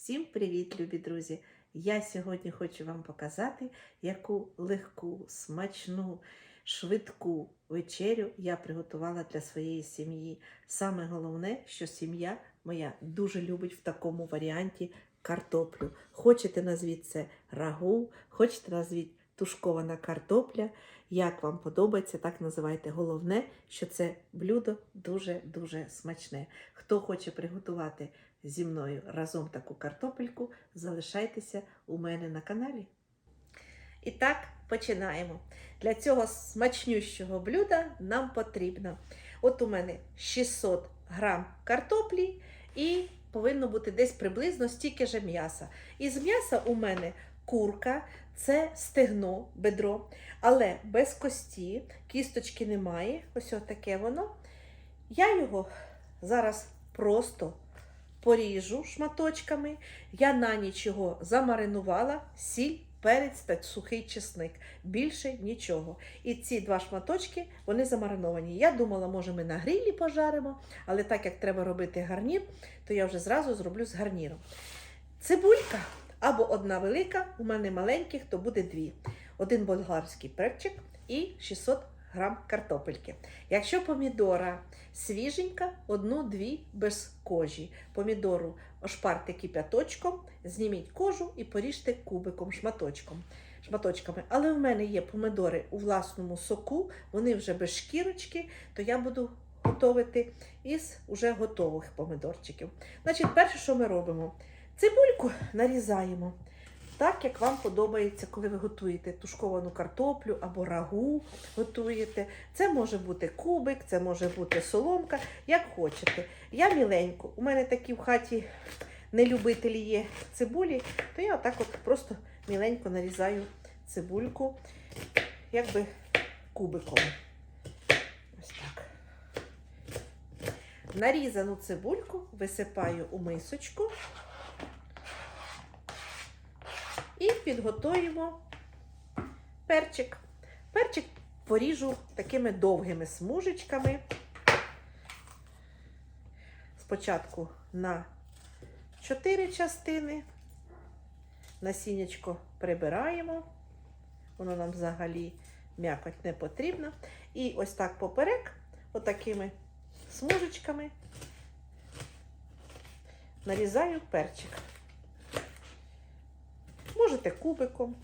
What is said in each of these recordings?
Всім привіт, любі друзі! Я сьогодні хочу вам показати, яку легку, смачну, швидку вечерю я приготувала для своєї сім'ї. Саме головне, що сім'я моя дуже любить в такому варіанті картоплю. Хочете назвіть це рагу, хочете назвіть тушкована картопля. Як вам подобається, так називайте. Головне, що це блюдо дуже-дуже смачне. Хто хоче приготувати зі мною разом таку картопельку, залишайтеся у мене на каналі. І так, починаємо. Для цього смачнющого блюда нам потрібно. От у мене 600 грам картоплі і повинно бути десь приблизно стільки же м'яса. Із м'яса у мене курка, це стегно, бедро, але без кості, кісточки немає. Ось таке воно. Я його зараз просто поріжу шматочками. Я на ніч його замаринувала, сіль, перець та сухий чесник. Більше нічого. І ці два шматочки вони замариновані. Я думала, може, ми на грилі пожаримо, але так як треба робити гарнір, то я вже зразу зроблю з гарніром. Цибулька або одна велика, у мене маленьких, то буде дві. Один болгарський перчик і 600 грам картопельки. Якщо помідора свіженька, одну-дві без кожі. Помідору ошпарте кип'яточком, зніміть кожу і поріжте кубиком, шматочком. Шматочками. Але в мене є помідори у власному соку, вони вже без шкірочки, то я буду готувати із уже готових помідорчиків. Значить, перше, що ми робимо? Цибульку нарізаємо так, як вам подобається, коли ви готуєте тушковану картоплю або рагу готуєте. Це може бути кубик, це може бути соломка, як хочете. Я міленьку, у мене такі в хаті нелюбителі є цибулі, то я отак от просто міленько нарізаю цибульку, якби кубиком. Ось так. Нарізану цибульку висипаю у мисочку. І підготуємо перчик. Перчик поріжу такими довгими смужечками. Спочатку на 4 частини. Насіннячко прибираємо. Воно нам взагалі м'якоть не потрібна. І ось так поперек, отакими смужечками, нарізаю перчик. Можете кубиком.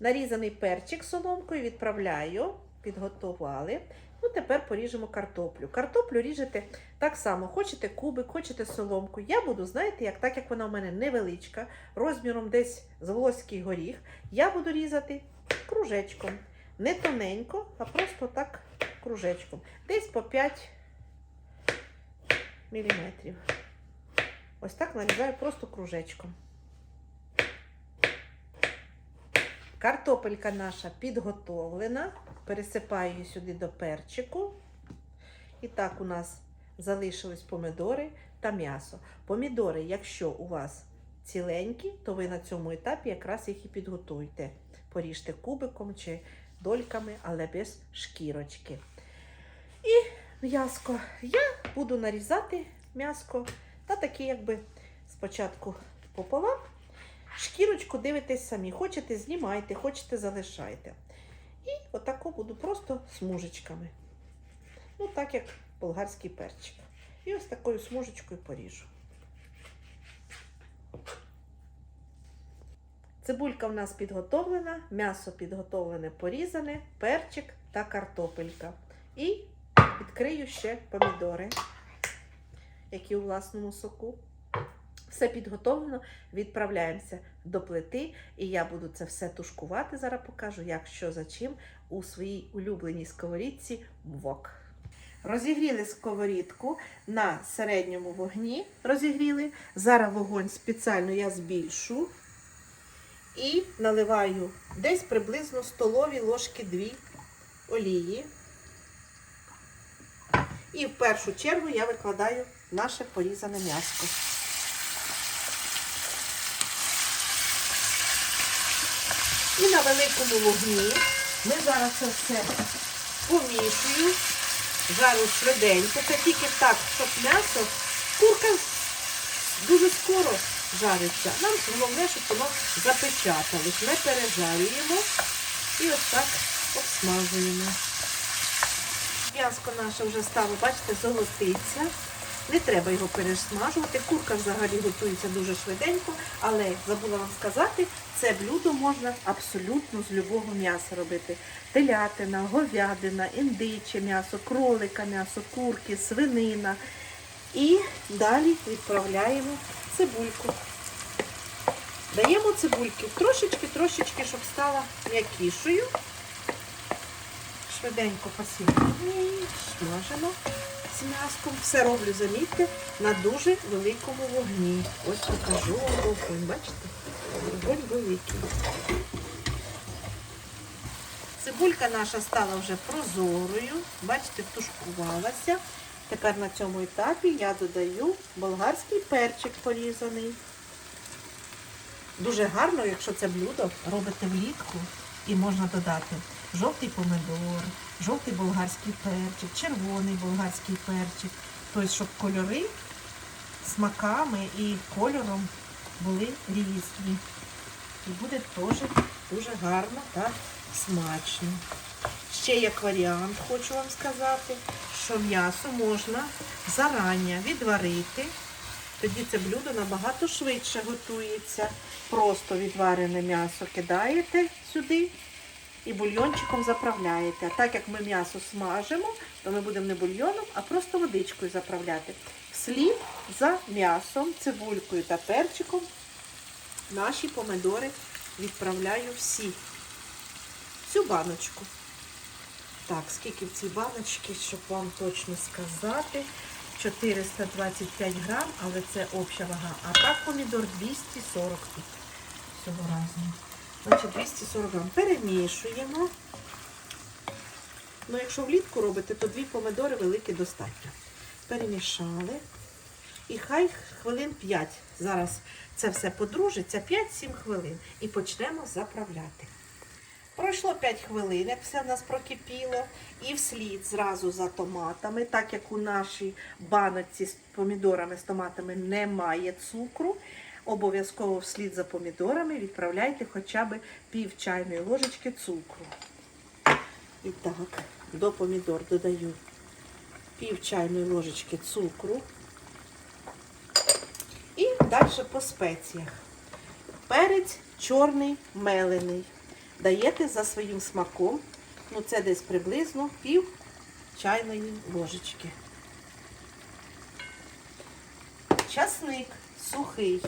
Нарізаний перчик соломкою відправляю, підготували. Ну, тепер поріжемо картоплю. Картоплю ріжете так само, хочете кубик, хочете соломку. Я буду, знаєте, як, так як вона у мене невеличка, розміром десь з волоський горіх, я буду різати кружечком. Не тоненько, а просто так кружечком. Десь по 5 міліметрів. Ось так нарізаю просто кружечком. Картопелька наша підготовлена. Пересипаю її сюди до перчику. І так у нас залишились помідори та м'ясо. Помідори, якщо у вас ціленькі, то ви на цьому етапі якраз їх і підготуйте. Поріжте кубиком чи дольками, але без шкірочки. І м'яско. Я буду нарізати м'яско та такі, якби спочатку пополам. Шкірочку дивитесь самі. Хочете, знімайте, хочете, залишайте. І отако буду просто смужечками. Ну, так як болгарський перчик. І ось такою смужечкою поріжу. Цибулька в нас підготовлена, м'ясо підготовлене, порізане, перчик та картопелька. І відкрию ще помідори які у власному соку. Все підготовлено, відправляємося до плити, і я буду це все тушкувати. Зараз покажу, як що за чим у своїй улюбленій сковорідці вок. Розігріли сковорідку на середньому вогні. Розігріли. Зараз вогонь спеціально я збільшу і наливаю десь приблизно столові ложки 2 олії. І в першу чергу я викладаю наше порізане м'ясо. І на великому вогні ми зараз це все помішую жарю швиденько. Це тільки так, щоб м'ясо, курка дуже скоро жариться. Нам головне, щоб воно запечаталось. Ми пережарюємо і ось так обсмажуємо. М'яско наше вже стало, бачите, золотиться. Не треба його пересмажувати. Курка взагалі готується дуже швиденько, але забула вам сказати, це блюдо можна абсолютно з любого м'яса робити. Телятина, говядина, індиче м'ясо, кролика м'ясо, курки, свинина. І далі відправляємо цибульку. Даємо цибульки трошечки-трошечки, щоб стала м'якішою. Швиденько посілимо і смажимо з м'яском. Все роблю, замітьте, на дуже великому вогні. Ось покажу вам вогонь, бачите? Вогонь великий. Цибулька наша стала вже прозорою, бачите, втушкувалася. Тепер на цьому етапі я додаю болгарський перчик порізаний. Дуже гарно, якщо це блюдо робите влітку і можна додати жовтий помидор, жовтий болгарський перчик, червоний болгарський перчик. Тобто, щоб кольори смаками і кольором були різні. І буде теж дуже гарно та смачно. Ще як варіант, хочу вам сказати, що м'ясо можна зарані відварити. Тоді це блюдо набагато швидше готується. Просто відварене м'ясо кидаєте сюди і бульйончиком заправляєте. А так як ми м'ясо смажимо, то ми будемо не бульйоном, а просто водичкою заправляти. Вслід за м'ясом, цибулькою та перчиком наші помидори відправляю всі. Цю баночку. Так, скільки в цій баночці, щоб вам точно сказати. 425 грам, але це обща вага. А так помідор 240 тут цього разу. Значить 240 грам. Перемішуємо. Ну, якщо влітку робите, то дві помидори великі достатньо. Перемішали. І хай хвилин 5. Зараз це все подружиться, 5-7 хвилин. І почнемо заправляти. Пройшло 5 хвилин, як все в нас прокипіло, і вслід зразу за томатами, так як у нашій баночці з помідорами, з томатами немає цукру, обов'язково вслід за помідорами відправляйте хоча б пів чайної ложечки цукру. І так, до помідор додаю пів чайної ложечки цукру. І далі по спеціях. Перець чорний мелений даєте за своїм смаком. Ну, це десь приблизно пів чайної ложечки. Часник сухий.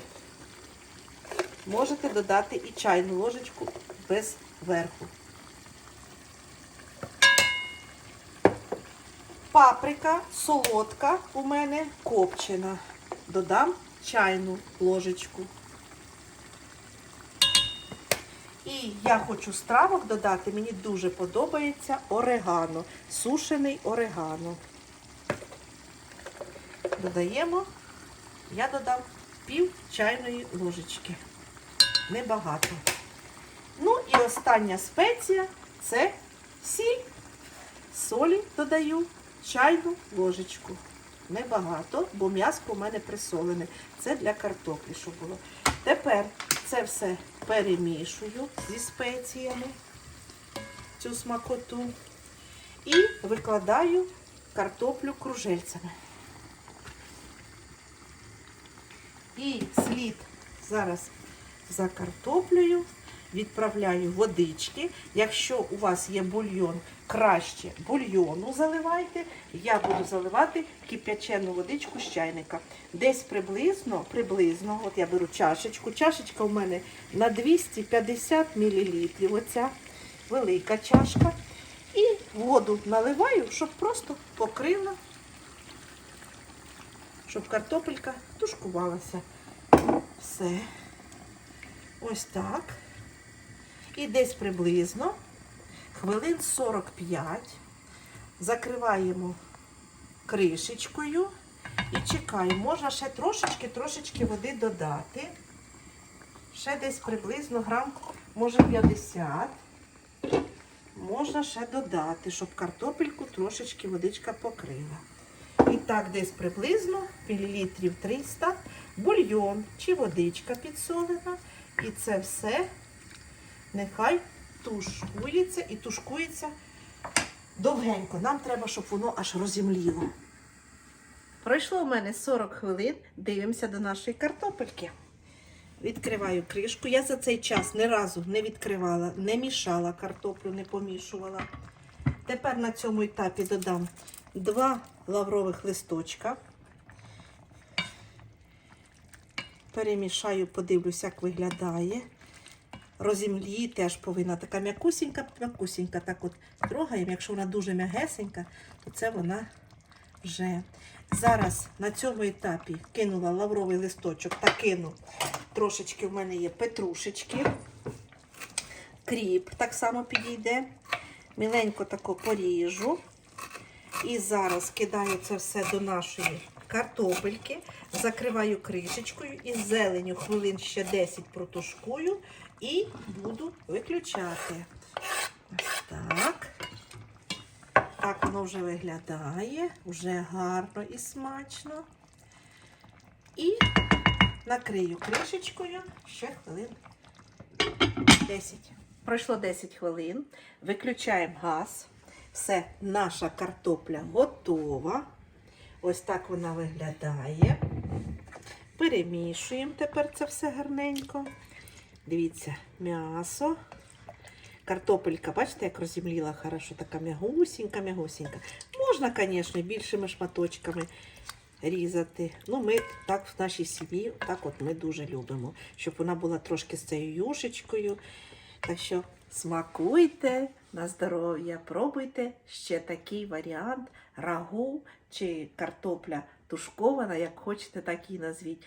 Можете додати і чайну ложечку без верху. Паприка солодка у мене копчена. Додам чайну ложечку. І я хочу з травок додати, мені дуже подобається орегано, сушений орегано. Додаємо, я додам пів чайної ложечки. Небагато. Ну і остання спеція це сіль. Солі додаю чайну ложечку. Небагато, бо м'яско у мене присолене. Це для картоплі, щоб було. Тепер це все перемішую зі спеціями, цю смакоту. І викладаю картоплю кружельцями. І слід зараз за картоплею відправляю водички. Якщо у вас є бульйон, краще бульйону заливайте. Я буду заливати кип'ячену водичку з чайника. Десь приблизно, приблизно, от я беру чашечку. Чашечка у мене на 250 мл. Оця велика чашка. І воду наливаю, щоб просто покрила, щоб картопелька тушкувалася. Все. Ось так. І десь приблизно хвилин 45 закриваємо кришечкою і чекаємо. Можна ще трошечки-трошечки води додати. Ще десь приблизно грам, може 50. можна ще додати, щоб картопельку трошечки водичка покрила. І так, десь приблизно мілілітрів 300 бульйон чи водичка підсолена. І це все нехай тушкується і тушкується довгенько. Нам треба, щоб воно аж розімліло. Пройшло у мене 40 хвилин. Дивимося до нашої картопельки. Відкриваю кришку. Я за цей час ні разу не відкривала, не мішала картоплю, не помішувала. Тепер на цьому етапі додам два лаврових листочка. Перемішаю, подивлюсь, як виглядає. Розімлі теж повинна така м'якусінька, м'якусінька. Так от трогаємо. Якщо вона дуже м'ягесенька, то це вона вже. Зараз на цьому етапі кинула лавровий листочок та кину трошечки в мене є петрушечки. Кріп так само підійде. Міленько тако поріжу. І зараз кидаю це все до нашої картопельки, закриваю кришечкою і зеленю хвилин ще 10 протушкую і буду виключати. Ось так. Так воно вже виглядає, вже гарно і смачно. І накрию кришечкою ще хвилин 10. Пройшло 10 хвилин. Виключаємо газ. Все, наша картопля готова. Ось так вона виглядає. Перемішуємо тепер це все гарненько. Дивіться, м'ясо. Картопелька, бачите, як розімліла хорошо, така м'ягусінька, м'ягусінька. Можна, звісно, більшими шматочками різати. Ну, ми так в нашій сім'ї, так от ми дуже любимо, щоб вона була трошки з цією юшечкою. Так що смакуйте на здоров'я, пробуйте ще такий варіант рагу чи картопля тушкована, як хочете, так і назвіть.